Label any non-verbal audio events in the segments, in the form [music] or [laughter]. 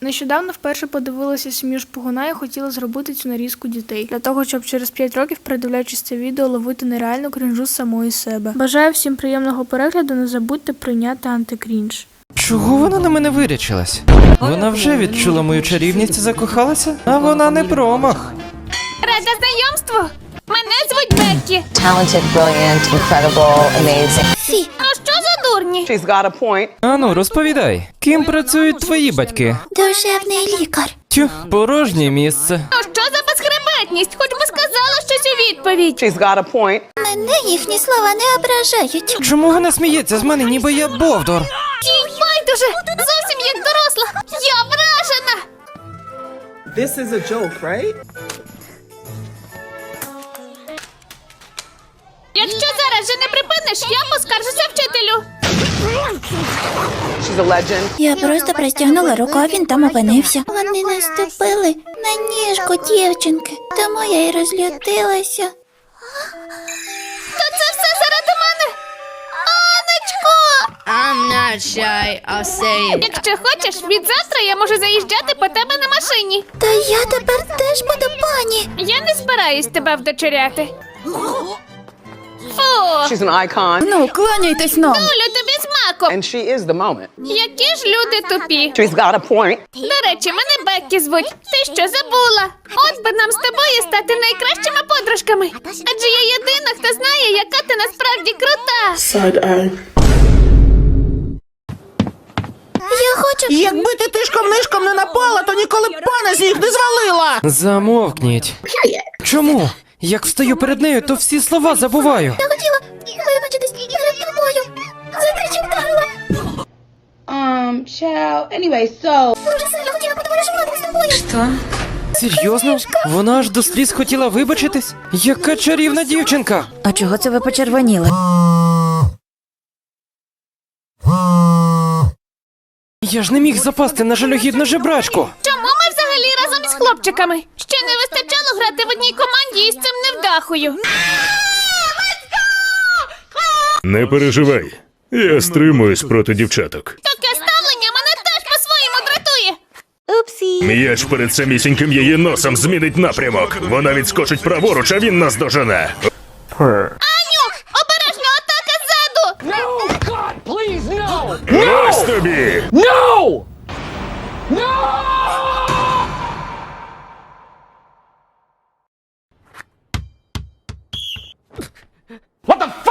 Нещодавно вперше подивилася сім'ю шпигуна і хотіла зробити цю нарізку дітей для того, щоб через 5 років, передивляючись це відео, ловити нереальну крінжу з самої себе. Бажаю всім приємного перегляду. Не забудьте прийняти антикрінж. Чого вона на мене вирячилась? Вона вже відчула мою чарівність і закохалася? А вона не промах. Рада знайомству! Мене звуть Беккі. talented, brilliant, incredible, amazing. Що за дурні? She's got a point. Ану, розповідай, ким працюють твої батьки? Душевний лікар. Тю, порожнє місце. Ну що за безхребетність? Хоч би сказала щось у відповідь. She's got a point. Мене їхні слова не ображають. Чому вона сміється з мене, ніби я Бовдор? Їй байдуже! Зовсім як доросла! Я вражена! This is a joke, right? Якщо зараз же не припиниш, я поскаржуся вчителю. Я просто простягнула руку, а він там опинився. Вони наступили на ніжку дівчинки, тому я й розлютилася. То це все заради мене. Анечко! I'm not shy, I'll say it. Якщо хочеш, від завтра я можу заїжджати по тебе на машині. Та я тепер теж буду пані. Я не збираюсь тебе вдочеряти. Фу! She's an icon. Ну, кланяйтесь нам. Олю тобі маком. And she is the moment. Які ж люди тупі. She's got a point. До речі, мене Беккі звуть. Ти що забула? От би нам з тобою стати найкращими подружками. Адже я єдина, хто знає, яка ти насправді крута. Я хочу. Якби ти тишком нишком не напала, то ніколи б пана з них не звалила. Замовкніть. Чому? Як встаю перед нею, то всі слова забуваю. Child. Anyway, so. Тобою. Серйозно? Вона аж до сліз хотіла вибачитись? Яка чарівна дівчинка! А чого це ви почервоніли? Я ж не міг запасти на жалюгідну жебрачку. Чому ми взагалі разом із хлопчиками? Ще не вистачало грати в одній команді із цим невдахою. Не переживай. Я стримуюсь проти дівчаток. Таке ставлення мене теж по-своєму дратує. М'яч перед самісіньким її носом змінить напрямок. Вона відскочить праворуч, а він нас дожене. Аню, обережно атака ззаду. Ось тобі!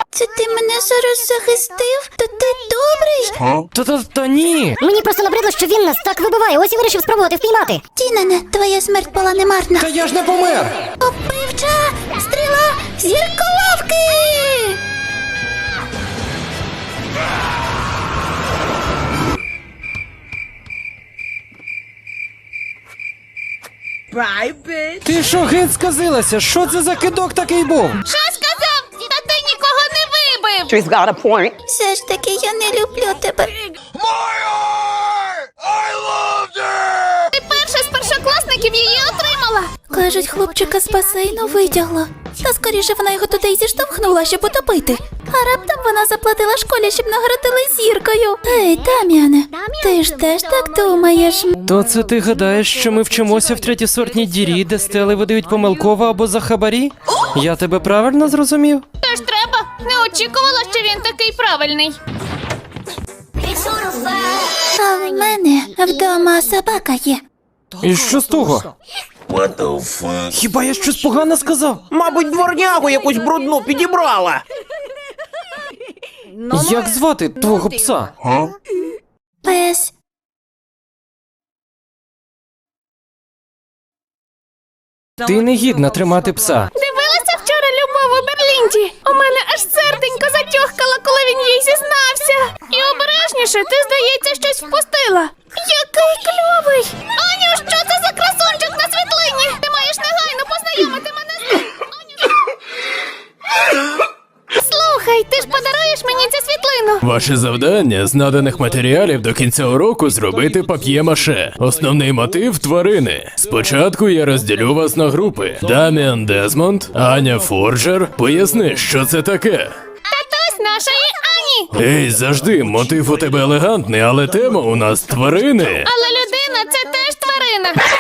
Це ти мене зараз захистив? То та та ні. Мені просто набридло, що він нас так вибиває. Ось і вирішив спробувати впіймати. Тінане, твоя смерть була не марна. Та я ж не помер. Убивча стріла зірколовки! Bye, bitch. Ти що геть сказилася? Що це за кидок такий був? Що сказав? Та ти нікого не вибив. She's got a point. Все ж таки я не люблю тебе. Ти перша з першокласників її отримала. Кажуть, хлопчика з басейну витягла. Та скоріше вона його туди й зіштовхнула, щоб утопити. А раптом вона заплатила школі, щоб нагородили зіркою. Ей, Дам'яне, ти ж теж так думаєш? То це ти гадаєш, що ми вчимося в третєсортній дірі, де стели видають помилково або за хабарі? Я тебе правильно зрозумів? Тож треба. Не очікувала, що він такий правильний. А в мене вдома собака є. І що з того? Хіба я щось погане сказав? Мабуть, дворнягу якусь брудну підібрала. Як звати твого пса? Пес. Ти не гідна тримати пса. Дивилася вчора любов у Берлінді. У мене аж серденько затьохкало, коли він їй зізнався. І обережніше, ти, здається, щось впустила. Який кльовий! Аню, що це за красунчик на світлині? Ти маєш негайно познайомити мене з ним. Аню. Слухай, ти ж подаруєш мені цю світлину. Ваше завдання з наданих матеріалів до кінця уроку зробити пап'є-маше. Основний мотив тварини. Спочатку я розділю вас на групи: Даміан Дезмонд, Аня Форджер. Поясни, що це таке. Татусь нашої Ані. Ей, завжди, мотив у тебе елегантний, але тема у нас тварини. Але людина це те Даміана.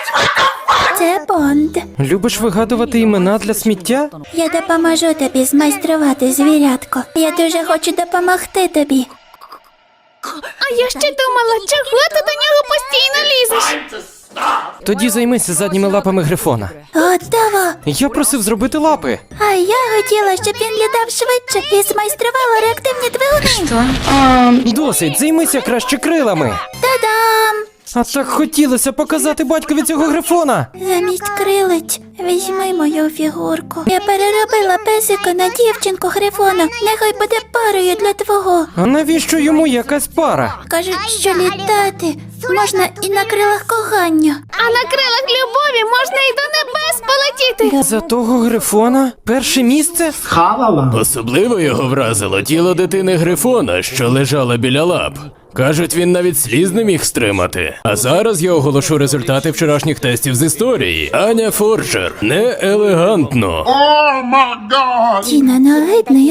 Це Бонд. Любиш вигадувати імена для сміття? Я допоможу тобі змайструвати звірятко. Я дуже хочу допомогти тобі. А я ще думала, чого ти до нього постійно лізеш? Тоді займися задніми лапами грифона. Готово. Я просив зробити лапи. А я хотіла, щоб він літав швидше і змайструвала реактивні двигуни. Досить, займися краще крилами. Та-дам! А так хотілося показати батькові цього грифона. Замість крилиць візьми мою фігурку. Я переробила песика на дівчинку грифона. Нехай буде парою для твого. А навіщо йому якась пара? Кажуть, що літати можна і на крилах кохання. А на крилах любові можна і до небес полетіти. За того грифона перше місце? Особливо його вразило тіло дитини Грифона, що лежала біля лап. Кажуть, він навіть сліз не міг стримати. А зараз я оголошу результати вчорашніх тестів з історії. Аня Форчер. Не елегантно. Тіна не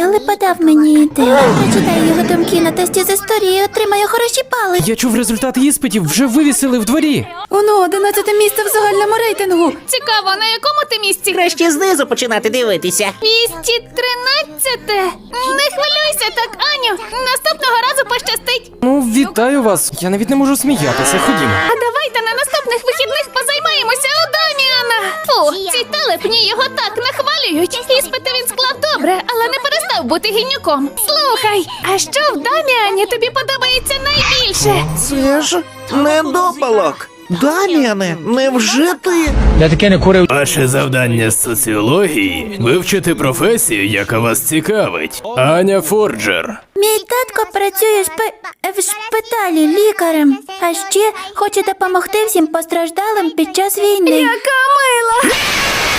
але подав мені ідею. Прочитаю його думки на тесті з історії і отримаю хороші бали. Я чув результати іспитів, вже вивісили в дворі. Воно 11 місце в загальному рейтингу. Цікаво, на якому ти місці? Краще знизу починати дивитися. 213. Не хвилюйся так, Аню. Наступного разу пощастить. Ну, вітаю вас. Я навіть не можу сміятися. Ходімо. А давайте на наступних вихідних позаймаємося у Даміана. Фу, ці телепні його так нахвалюють. Іспити він склав добре, але не перестав бути гінюком. Слухай, а що в Даміані тобі подобається найбільше? Це ж недопалок. Дам'яне, невже ти? Ваше завдання з соціології вивчити професію, яка вас цікавить. Аня Форджер. Мій татко працює в, шпи... в шпиталі лікарем, а ще хоче допомогти всім постраждалим під час війни. Яка мила!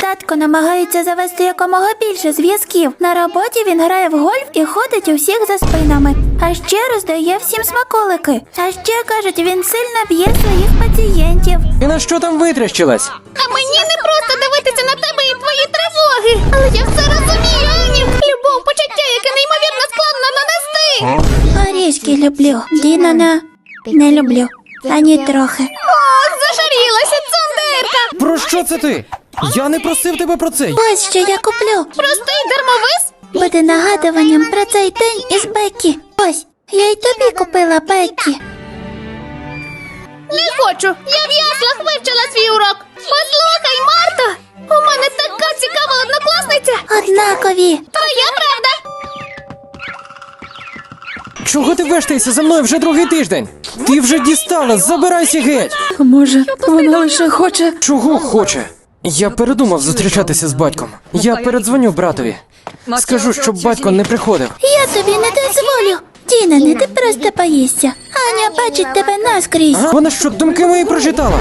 Татко намагається завести якомога більше зв'язків. На роботі він грає в гольф і ходить у всіх за спинами. А ще роздає всім смаколики. А ще кажуть, він сильно б'є своїх пацієнтів. І на що там витріщилась? А мені не просто дивитися на тебе і твої тривоги. Але я все розумію, Ані. Любов, почуття, яке неймовірно складно нанести. Горішки люблю. Дінана не люблю. Ані трохи. Ох. Про що це ти? Я не просив тебе про це. Ось що я куплю. Простий дармовис? Буде нагадуванням про цей день із Беккі. Ось, я й тобі купила Беккі. Не хочу. Я в яслах вивчила свій урок. Послухай, Марта. У мене така цікава однокласниця. Однакові. Твоя правда. Чого ти вештаєшся за мною вже другий тиждень? Ти вже дістала, забирайся геть. Може, вона лише хоче. Чого хоче? Я передумав зустрічатися з батьком. Я передзвоню братові. Скажу, щоб батько не приходив. Я тобі не дозволю. Тіна, не ти просто боїшся. Аня бачить тебе наскрізь. А? Вона що, думки мої прочитала?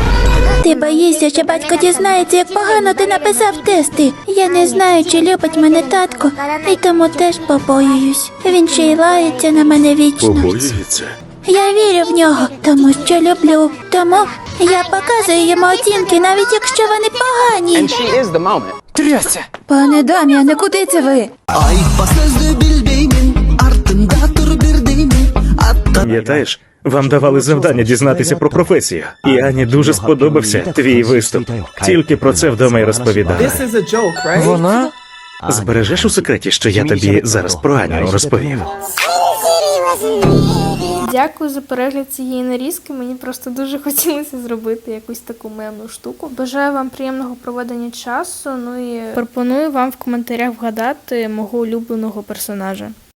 Ти боїшся, що батько дізнається, як погано ти написав тести. Я не знаю, чи любить мене татко, і тому теж побоююсь. Він ще й лається на мене вічно. Я вірю в нього, тому що люблю. Тому я показую йому оцінки, навіть якщо вони погані. And she is the moment. Трясся! Пане Дам'яне, куди це ви? Пам'ятаєш, вам давали завдання дізнатися про професію. І Ані дуже сподобався твій виступ. Тільки про це вдома й розповідала. Right? Вона? Збережеш у секреті, що я тобі зараз про Аню розповів. Дякую за перегляд цієї нарізки. Мені просто дуже [laughs] хотілося зробити якусь таку мемну штуку. Бажаю вам приємного проведення часу. Ну і пропоную вам в коментарях вгадати мого улюбленого персонажа.